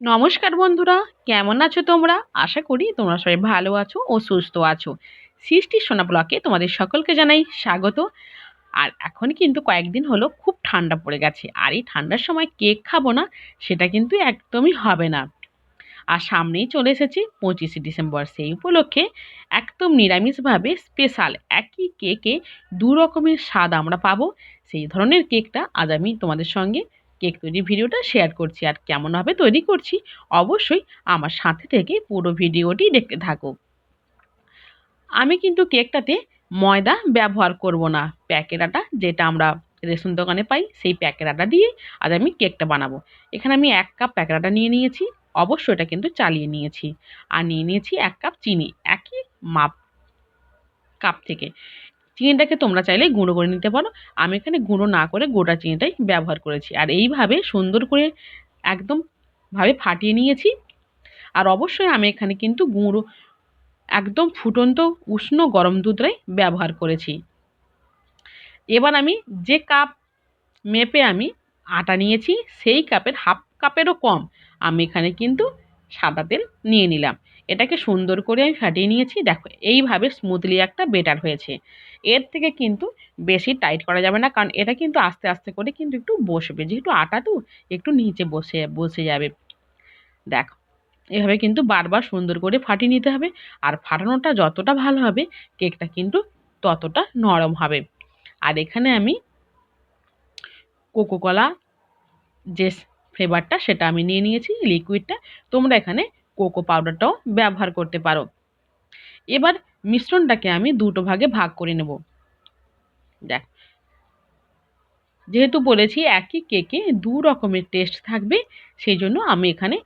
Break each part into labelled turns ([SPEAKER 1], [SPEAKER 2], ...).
[SPEAKER 1] নমস্কার বন্ধুরা, কেমন আছো তোমরা? আশা করি তোমরা সবাই ভালো আছো ও সুস্থ আছো। সৃষ্টি সোনা ব্লকে তোমাদের সকলকে জানাই স্বাগত। আর এখন কিন্তু কয়েকদিন হলো খুব ঠান্ডা পড়ে গেছে। আর এই ঠান্ডার সময় কেক খাব না, সেটা কিন্তু একদমই হবে না। আর সামনেই চলে এসেছে পঁচিশে ডিসেম্বর। সেই উপলক্ষে একদম নিরামিষভাবে স্পেশাল একই কেকে দু রকমের স্বাদ আমরা পাবো। সেই ধরনের কেকটা আজ আমি তোমাদের সঙ্গে কেক তৈরির ভিডিওটা শেয়ার করছি আর কেমনভাবে তৈরি করছি অবশ্যই আমার সাথে থেকে পুরো ভিডিওটি দেখতে থাকো। আমি কিন্তু কেকটাতে ময়দা ব্যবহার করব না। প্যাকেট আটা যেটা আমরা রেশন দোকানে পাই সেই প্যাকেট আটা দিয়ে আজ আমি কেকটা বানাবো। এখানে আমি এক কাপ প্যাকেট আটা নিয়ে নিয়েছি, অবশ্যই এটা কিন্তু চালিয়ে নিয়েছি। আর নিয়ে নিয়েছি এক কাপ চিনি, একই মাপ কাপ থেকে। চিনিটাকে তোমরা চাইলে গুঁড়ো করে নিতে পারো। আমি এখানে গুঁড়ো না করে গোটা চিনিটাই ব্যবহার করেছি। আর এইভাবে সুন্দর করে একদম ভাবে ফাটিয়ে নিয়েছি। আর অবশ্যই আমি এখানে কিন্তু গুঁড়ো একদম ফুটন্ত, উষ্ণ, গরম দুধটাই ব্যবহার করেছি। এবার আমি যে কাপ মেপে আমি আটা নিয়েছি, সেই কাপের হাফ কাপেরও কম। আমি এখানে কিন্তু সাদা তেল নিয়ে নিলাম। এটাকে সুন্দর করে আমি ফাটিয়ে নিয়েছি। দেখো, এইভাবে স্মুথলি একটা বেটার হয়েছে। এর থেকে কিন্তু বেশি টাইট করা যাবে না, কারণ এটা কিন্তু আস্তে আস্তে করে কিন্তু একটু বসবে। যেহেতু আটা তো, একটু নিচে বসে বসে যাবে। দেখো, এভাবে কিন্তু বারবার সুন্দর করে ফাটিয়ে নিতে হবে। আর ফাটানোটা যতটা ভালো হবে, কেকটা কিন্তু ততটা নরম হবে। আর এখানে আমি কোকোকলা যে ফ্লেভারটা সেটা আমি নিয়ে নিয়েছি লিকুইডটা তোমরা এখানে কোকো পাউডারটাও ব্যবহার করতে পারো। এবার মিশ্রণটাকে আমি দুটো ভাগে ভাগ করে নেব। দেখ, যেহেতু বলেছি একই কেকে দু রকমের টেস্ট থাকবে, সেই জন্য আমি এখানে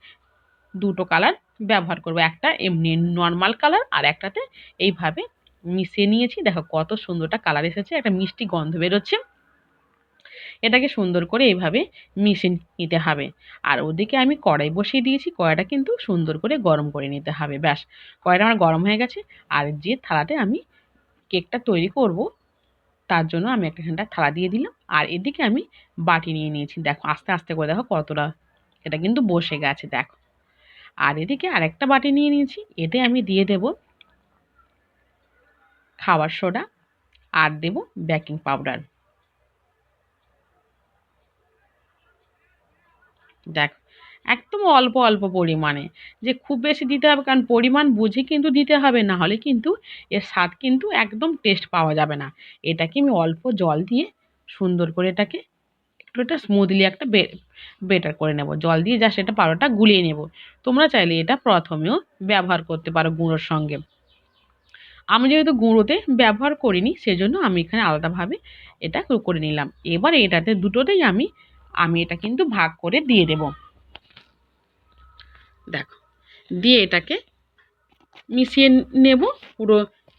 [SPEAKER 1] দুটো কালার ব্যবহার করব। একটা এমনি নর্মাল কালার আর একটাতে এইভাবে মিশিয়ে নিয়েছি। দেখো কত সুন্দরটা কালার এসেছে, একটা মিষ্টি গন্ধ বেরোচ্ছে। এটাকে সুন্দর করে এইভাবে মিশিয়ে নিতে হবে। আর ওদিকে আমি কড়াই বসিয়ে দিয়েছি, কড়াইটা কিন্তু সুন্দর করে গরম করে নিতে হবে। ব্যাস, কড়াইটা আমার গরম হয়ে গেছে। আর যে থালাতে আমি কেকটা তৈরি করব, তার জন্য আমি একটা থালা দিয়ে দিলাম। আর এদিকে আমি বাটি নিয়ে নিয়েছি। দেখো, আস্তে আস্তে করে দেখো কতটা, এটা কিন্তু বসে গেছে, দেখো। আর এদিকে আরেকটা বাটি নিয়ে নিয়েছি। এতে আমি দিয়ে দেব খাবার সোডা আর দেব বেকিং পাউডার। দেখ, একদম অল্প অল্প পরিমাণে। যে খুব বেশি দিতে হবে, কারণ পরিমাণ বুঝে কিন্তু দিতে হবে, না হলে কিন্তু এর স্বাদ কিন্তু একদম টেস্ট পাওয়া যাবে না। এটাকে আমি অল্প জল দিয়ে সুন্দর করে এটাকে একটু এটা স্মুথলি একটা বেটার করে নেব। জল দিয়ে যা সেটা পাউডারটা গুলিয়ে নেব। তোমরা চাইলে এটা প্রথমেও ব্যবহার করতে পারো গুঁড়োর সঙ্গে। আমি যেহেতু গুঁড়োতে ব্যবহার করিনি, সেজন্য আমি এখানে আলাদাভাবে এটা করে নিলাম। এবার এটাতে দুটোতেই আমি আমি এটা কিন্তু ভাগ করে দিয়ে দেব। দেখো, দিয়ে এটাকে মিশিয়ে নেব পুরো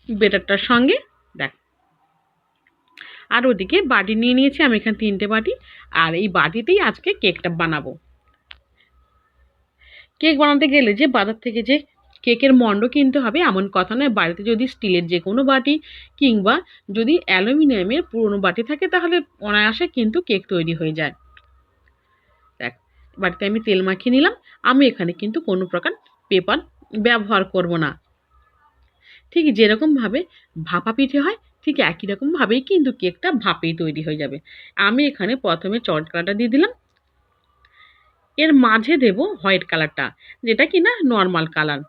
[SPEAKER 1] বেটারটার সঙ্গে। দেখ, আর ওদিকে বাটি নিয়ে নিয়েছি, আমি এখানে তিনটে বাটি, আর এই বাটিতেই আজকে কেকটা বানাবো। কেক বানাতে গেলে যে বাজার থেকে যে কেকের মণ্ড কিনতে হবে, এমন কথা নয়। বাড়িতে যদি স্টিলের যে কোনো বাটি কিংবা যদি অ্যালুমিনিয়ামের পুরনো বাটি থাকে, তাহলে অনায়াসে কিন্তু কেক তৈরি হয়ে যায়। বাটিতে আমি তেল মাখিয়ে নিলাম। আমি এখানে কিন্তু কোনো প্রকার পেপার ব্যবহার করব না। ঠিক যেরকমভাবে ভাপা পিঠে হয়, ঠিক একই রকমভাবেই কিন্তু কেকটা ভাপেই তৈরি হয়ে যাবে। আমি এখানে প্রথমে চট কালারটা দিয়ে দিলাম। এর মাঝে দেব হোয়াইট কালারটা, যেটা কি না নর্মাল কালার।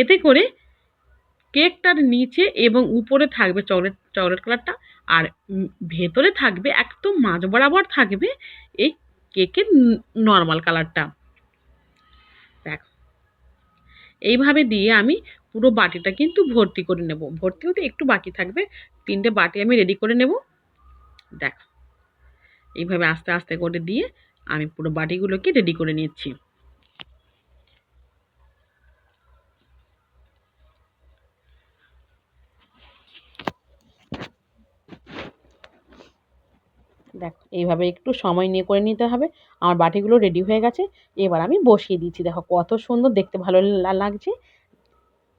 [SPEAKER 1] এতে করে কেকটার নিচে এবং উপরে থাকবে চকলেট চকলেট কালারটা আর ভেতরে থাকবে একদম মাঝ বরাবর থাকবে এই কেকের নর্মাল কালারটা। দেখো। এইভাবে দিয়ে আমি পুরো বাটিটা কিন্তু ভর্তি করে নেব। ভর্তি হতে একটু বাকি থাকবে। তিনটে বাটি আমি রেডি করে নেব। দেখ। এইভাবে আস্তে আস্তে করে দিয়ে আমি পুরো বাটিগুলোকে রেডি করে নিচ্ছি দেখ এইভাবে একটু সময় নিয়ে করে নিতে হবে। আমার বাটিগুলো রেডি হয়ে গেছে। এবার আমি বসিয়ে দিচ্ছি। দেখো কত সুন্দর দেখতে ভালো লাগছে।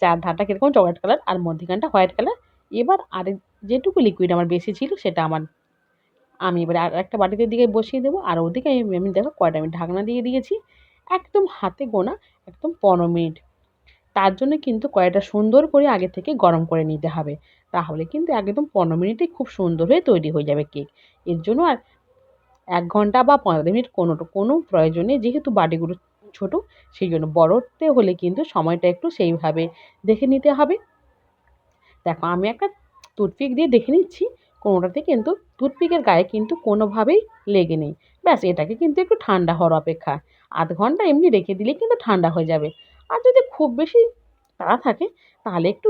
[SPEAKER 1] চার ধারটা কীরকম? চকলেট কালার আর মধ্যিখানটা হোয়াইট কালার এবার আর যেটুকু লিকুইড আমার বেশি ছিল সেটা আমার, আমি এবারে আর একটা বাটিতে দিকে বসিয়ে দেবো। আর ওদিকে আমি দেখো কয়টা আমি ঢাকনা দিয়ে দিয়েছি। একদম হাতে গোনা, একদম পনেরো মিনিট। তার জন্য কিন্তু কয়টা সুন্দর করে আগে থেকে গরম করে নিতে হবে। তাহলে কিন্তু একদম পনেরো মিনিটেই খুব সুন্দর হয়ে তৈরি হয়ে যাবে কেক। এর জন্য আর এক ঘণ্টা বা পনেরো মিনিট কোনো কোনো প্রয়োজনে যেহেতু বাটিগুলো ছোটো, সেই জন্য বড়তে হলে কিন্তু সময়টা একটু সেইভাবে দেখে নিতে হবে। দেখো, আমি একটা টুথপিক দিয়ে দেখে নিচ্ছি, কোনোটাতে কিন্তু টুথপিকের গায়ে কিন্তু কোনোভাবেই লেগে নেই। ব্যাস, এটাকে কিন্তু একটু ঠান্ডা হওয়ার অপেক্ষা। আধ ঘণ্টা এমনি রেখে দিলে কিন্তু ঠান্ডা হয়ে যাবে। আর যদি খুব বেশি তাড়া থাকে, তাহলে একটু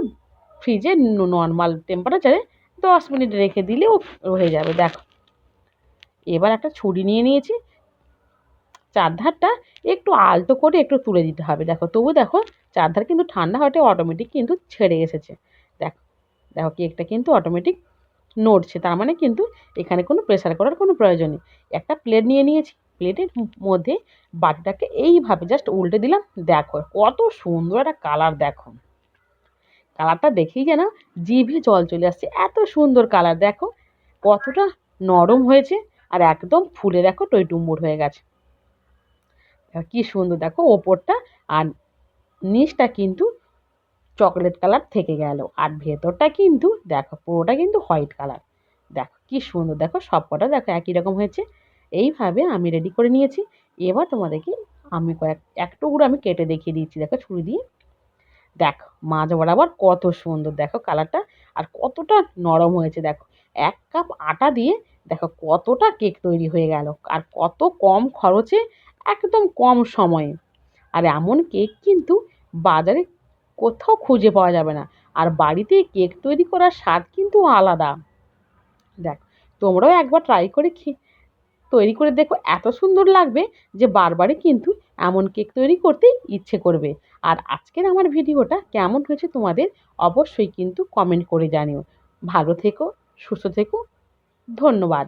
[SPEAKER 1] ফ্রিজে নর্মাল টেম্পারেচারে দশ মিনিট রেখে দিলেও হয়ে যাবে। দেখো এবার একটা ছুরি নিয়ে নিয়েছি। চারধারটা একটু আলতো করে একটু তুলে দিতে হবে। দেখো, তবু দেখো, চারধার কিন্তু ঠান্ডা হওয়াতে অটোমেটিক কিন্তু ছেড়ে এসেছে। দেখো দেখো কেকটা কিন্তু অটোমেটিক নড়ছে। তার মানে কিন্তু এখানে কোনো প্রেশার করার কোনো প্রয়োজন নেই। একটা প্লেট নিয়ে নিয়েছি। প্লেটের মধ্যে বাটিটাকে এইভাবে জাস্ট উল্টে দিলাম। দেখো, কত সুন্দর একটা কালার দেখো। কালারটা দেখেই যেন জিভে জল চলে আসছে। এত সুন্দর কালার দেখো। কতটা নরম হয়েছে। আর একদম ফুলে দেখো টইটুম্বুর হয়ে গেছে। কি সুন্দর দেখো ওপরটা আর নিচটা কিন্তু চকলেট কালার থেকে গেল আর ভেতরটা কিন্তু দেখো পুরোটা কিন্তু হোয়াইট কালার। দেখো কি সুন্দর দেখো সব কটা দেখো একই রকম হয়েছে। এইভাবে আমি রেডি করে নিয়েছি। এবার তোমাদেরকে আমি কয়েক, এক টুকরো আমি কেটে দেখিয়ে দিচ্ছি দেখো ছুরি দিয়ে। দেখো মাছ বরাবর কত সুন্দর দেখো কালারটা আর কতটা নরম হয়েছে দেখো। এক কাপ আটা দিয়ে দেখো কতটা কেক তৈরি হয়ে গেল আর কত কম খরচে, একদম কম সময়ে। আর এমন কেক কিন্তু বাজারে কোথাও খুঁজে পাওয়া যাবে না। আর বাড়িতে কেক তৈরি করার স্বাদ কিন্তু আলাদা। দেখ, তোমরাও একবার ট্রাই করে তৈরি করে দেখো, এত সুন্দর লাগবে যে বারবারই কিন্তু এমন কেক তৈরি করতে ইচ্ছে করবে। আর আজকের আমার ভিডিওটা কেমন হয়েছে তোমাদের অবশ্যই কিন্তু কমেন্ট করে জানিও। ভালো থেকো, সুস্থ থেকো ধন্যবাদ।